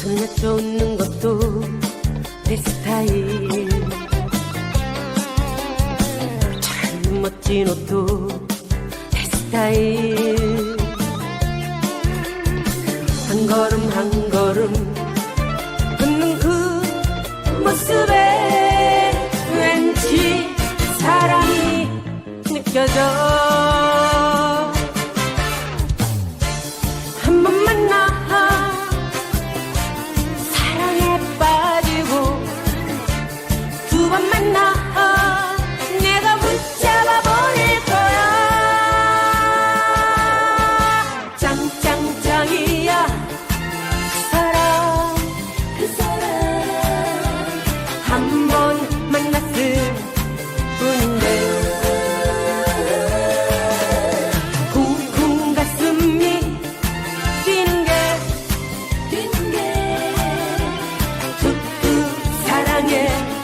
소녀 쫓는 것도 내 스타일. 참 멋진 옷도 내 스타일. 한 걸음 한 걸음 걷는 그 모습에 왠지 사랑이 느껴져. yeah.